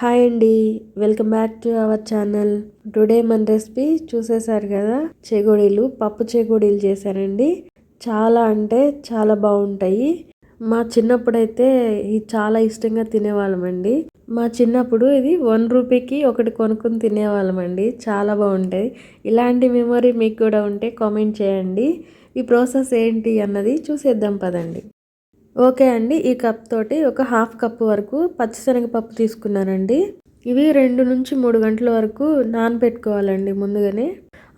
Hi అండి. Welcome back to our channel. Today మన recipe చూసేశారు కదా? చెగోడీలు పప్పు చెగోడీలు చేశానండి. చాలా అంటే చాలా బాగుంటాయి. మా చిన్నప్పుడైతే ఇది చాలా ఇష్టంగా తినేవాళ్ళమండి. మా చిన్నప్పుడు ఇది వన్ రూపీకి ఒకటి కొనుక్కొని తినేవాళ్ళమండి. చాలా బాగుంటాయి. ఇలాంటి మెమొరీ మీకు కూడా ఉంటే కామెంట్ చేయండి. ఈ ప్రాసెస్ ఏంటి అన్నది చూసేద్దాం పదండి. ఓకే అండి. ఈ కప్ తోటి ఒక హాఫ్ కప్ వరకు పచ్చిశనగపప్పు తీసుకున్నానండి. ఇవి రెండు నుంచి మూడు గంటల వరకు నానబెట్టుకోవాలండి ముందుగానే.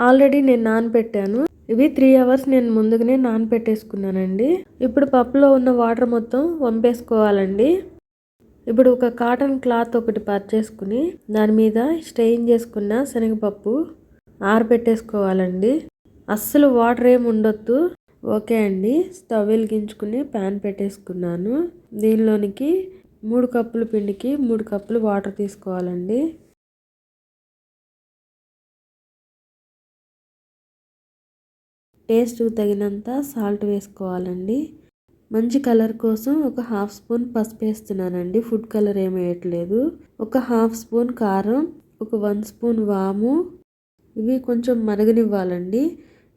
ఆల్రెడీ నేను నానబెట్టాను. ఇవి త్రీ అవర్స్ నేను ముందుగానే నానబెట్టేసుకున్నానండి. ఇప్పుడు పప్పులో ఉన్న వాటర్ మొత్తం వంపేసుకోవాలండి. ఇప్పుడు ఒక కాటన్ క్లాత్ ఒకటి పర్చేసుకుని దాని మీద స్టెయిన్ చేసుకున్న శనగపప్పు ఆరబెట్టేసుకోవాలండి. అస్సలు వాటర్ ఏమి ఉండొద్దు. ఓకే అండి. స్టవ్ వెలిగించుకుని ప్యాన్ పెట్టేసుకున్నాను. దీనిలోనికి మూడు కప్పుల పిండికి మూడు కప్పులు వాటర్ తీసుకోవాలండి. టేస్ట్ తగినంత సాల్ట్ వేసుకోవాలండి. మంచి కలర్ కోసం ఒక హాఫ్ స్పూన్ పసుపు వేస్తున్నానండి. ఫుడ్ కలర్ ఏమి వేయట్లేదు. ఒక హాఫ్ స్పూన్ కారం ఒక వన్ స్పూన్ వాము. ఇవి కొంచెం మరగనివ్వాలండి.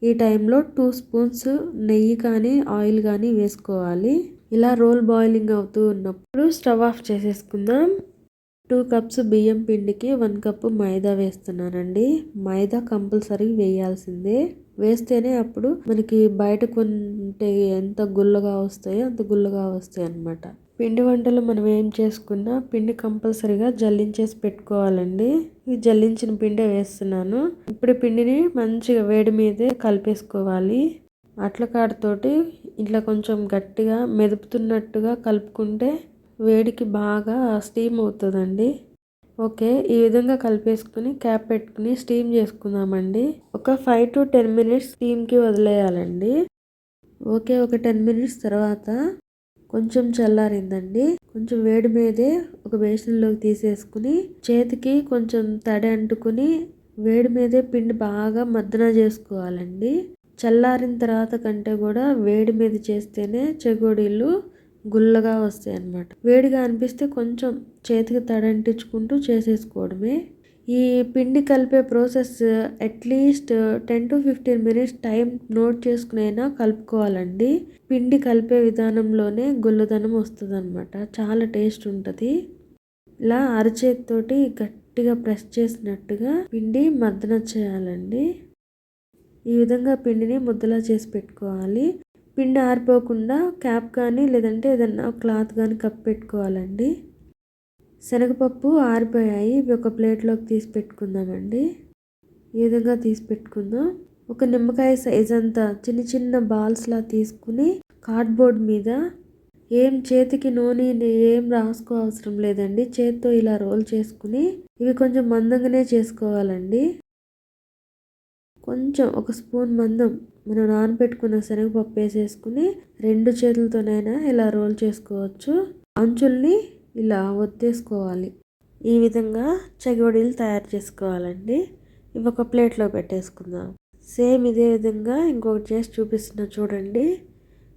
ఈ టైంలో టూ స్పూన్స్ నెయ్యి కానీ ఆయిల్ కానీ వేసుకోవాలి. ఇలా రోల్ బాయిలింగ్ అవుతూ ఉన్నప్పుడు స్టవ్ ఆఫ్ చేసేసుకుందాం. టూ కప్స్ బియ్యం పిండికి వన్ కప్పు మైదా వేస్తున్నానండి. మైదా కంపల్సరీ వేయాల్సిందే. వేస్తేనే అప్పుడు మనకి బయట కొంటే ఎంత గుల్లగా వస్తాయో అంత గుల్లగా వస్తాయి అన్నమాట పిండి వంటలు మనం ఏం చేసుకున్నా పిండి కంపల్సరీగా జల్లించేసి పెట్టుకోవాలండి. ఈ జల్లించిన పిండే వేస్తున్నాను. ఇప్పుడు పిండిని మంచిగా వేడి మీదే కలిపేసుకోవాలి. అట్ల కాడతోటి ఇట్లా కొంచెం గట్టిగా మెదుపుతున్నట్టుగా కలుపుకుంటే వేడికి బాగా స్టీమ్ అవుతుందండి. ఓకే ఈ విధంగా కలిపేసుకుని క్యాప్ పెట్టుకుని స్టీమ్ చేసుకుందామండి. ఒక ఫైవ్ టు టెన్ మినిట్స్ స్టీమ్కి వదిలేయాలండి. ఓకే ఒక టెన్ మినిట్స్ తర్వాత కొంచెం చల్లారిందండి. కొంచెం వేడి మీదే ఒక బేసిన్లోకి తీసేసుకుని చేతికి కొంచెం తడి అంటుకుని వేడి మీదే పిండి బాగా మద్దన చేసుకోవాలండి. చల్లారిన తర్వాత కంటే కూడా వేడి మీద చేస్తేనే చెగోడీలు గుల్లగా వస్తాయి అన్నమాట వేడిగా అనిపిస్తే కొంచెం చేతికి తడంటించుకుంటూ చేసేసుకోవడమే. ఈ పిండి కలిపే process at least ten to fifteen minutes time note చేసుకునైనా కలుపుకోవాలండి. పిండి కలిపే విధానంలోనే గుల్లదనం వస్తుంది అనమాట చాలా టేస్ట్ ఉంటుంది. ఇలా అరచేతితోటి గట్టిగా ప్రెస్ చేసినట్టుగా పిండి మద్దన చేయాలండి. ఈ విధంగా పిండిని ముద్దలా చేసి పెట్టుకోవాలి. పిండి ఆరిపోకుండా క్యాప్ కానీ లేదంటే ఏదన్నా క్లాత్ కానీ కప్పెట్టుకోవాలండి. శనగపప్పు ఆరిపోయాయి. ఇవి ఒక ప్లేట్లోకి తీసి పెట్టుకుందామండి. ఈ విధంగా తీసి పెట్టుకుందాం. ఒక నిమ్మకాయ సైజ్ అంతా చిన్న చిన్న బాల్స్లా తీసుకుని కార్డ్బోర్డ్ మీద ఏం చేతికి నూనె ఏం రాసుకో అవసరం లేదండి. చేత్తో ఇలా రోల్ చేసుకుని ఇవి కొంచెం మందంగానే చేసుకోవాలండి. కొంచెం ఒక స్పూన్ మందం మనం నానబెట్టుకున్న శనగపప్పు వేసేసుకుని రెండు చేతులతోనైనా ఇలా రోల్ చేసుకోవచ్చు. అంచుల్ని ఇలా ఒత్తేసుకోవాలి. ఈ విధంగా చెగోడీలు తయారు చేసుకోవాలండి. ఇవి ఒక ప్లేట్లో పెట్టేసుకుందాం. సేమ్ ఇదే విధంగా ఇంకొకటి చేసి చూపిస్తున్నా చూడండి.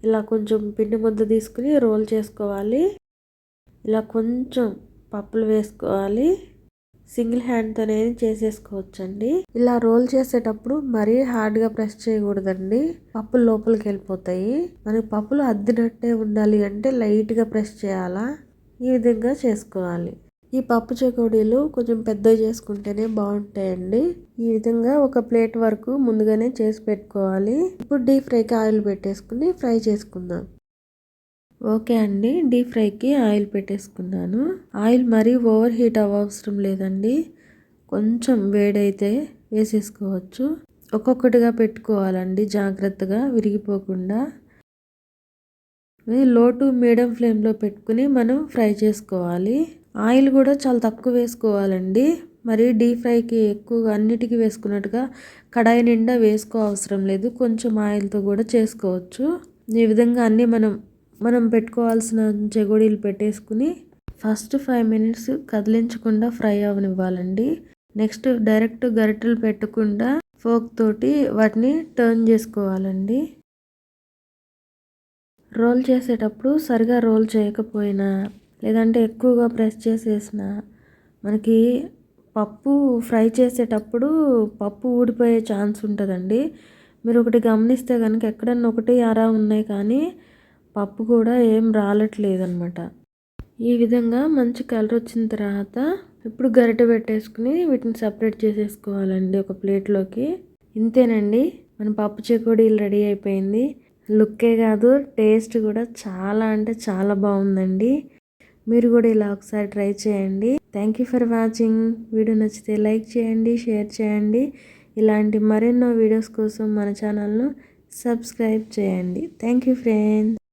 ఇలా కొంచెం పిండి ముద్ద తీసుకుని రోల్ చేసుకోవాలి. ఇలా కొంచెం పప్పులు వేసుకోవాలి. సింగిల్ హ్యాండ్తోనే చేసేసుకోవచ్చండి. ఇలా రోల్ చేసేటప్పుడు మరీ హార్డ్గా ప్రెస్ చేయకూడదండి. పప్పులు లోపలికి వెళ్ళిపోతాయి. మనకి పప్పులు అద్దినట్టే ఉండాలి అంటే లైట్గా ప్రెస్ చేయాలా? ఈ విధంగా చేసుకోవాలి. ఈ పప్పు చెకోడీలు కొంచెం పెద్దవి చేసుకుంటేనే బాగుంటాయండి. ఈ విధంగా ఒక ప్లేట్ వరకు ముందుగానే చేసి పెట్టుకోవాలి. ఇప్పుడు డీప్ ఫ్రైకి ఆయిల్ పెట్టేసుకుని ఫ్రై చేసుకుందాం. ఓకే అండి డీప్ ఫ్రైకి ఆయిల్ పెట్టేసుకున్నాను. ఆయిల్ మరీ ఓవర్ హీట్ అవ్వవసరం లేదండి. కొంచెం వేడైతే వేసేసుకోవచ్చు. ఒక్కొక్కటిగా పెట్టుకోవాలండి జాగ్రత్తగా విరిగిపోకుండా. లో టు మీడియం ఫ్లేమ్లో పెట్టుకుని మనం ఫ్రై చేసుకోవాలి. ఆయిల్ కూడా చాలా తక్కువ వేసుకోవాలండి. మరి డీప్ ఫ్రైకి ఎక్కువగా అన్నిటికీ వేసుకున్నట్టుగా కడాయి నిండా వేసుకో అవసరం లేదు. కొంచెం ఆయిల్తో కూడా చేసుకోవచ్చు. ఈ విధంగా అన్నీ మనం మనం పెట్టుకోవాల్సిన చెగుడీలు పెట్టేసుకుని ఫస్ట్ ఫైవ్ మినిట్స్ కదిలించకుండా ఫ్రై అవనివ్వాలండి. నెక్స్ట్ డైరెక్ట్ గరిటెలు పెట్టకుండా ఫోక్ తోటి వాటిని టర్న్ చేసుకోవాలండి. రోల్ చేసేటప్పుడు సరిగా రోల్ చేయకపోయినా లేదంటే ఎక్కువగా ప్రెస్ చేసేసిన మనకి పప్పు ఫ్రై చేసేటప్పుడు పప్పు ఊడిపోయే ఛాన్స్ ఉంటుందండి. మీరు ఒకటి గమనిస్తే కనుక ఎక్కడన్నా ఒకటి అరా ఉన్నాయి కానీ పప్పు కూడా ఏం రాలట్లేదు అనమాట ఈ విధంగా మంచి కలర్ వచ్చిన తర్వాత ఇప్పుడు గరిటె పెట్టేసుకుని వీటిని సపరేట్ చేసేసుకోవాలండి ఒక ప్లేట్లోకి. ఇంతేనండి మన పప్పు చెకోడీలు రెడీ అయిపోయింది. లుక్కే కాదు టేస్ట్ కూడా చాలా అంటే చాలా బాగుందండి. మీరు కూడా ఇలా ఒకసారి ట్రై చేయండి. Thank you for watching video నచ్చితే లైక్ చేయండి షేర్ చేయండి. ఇలాంటి మరెన్నో వీడియోస్ కోసం మన ఛానల్ను సబ్స్క్రైబ్ చేయండి. Thank you friends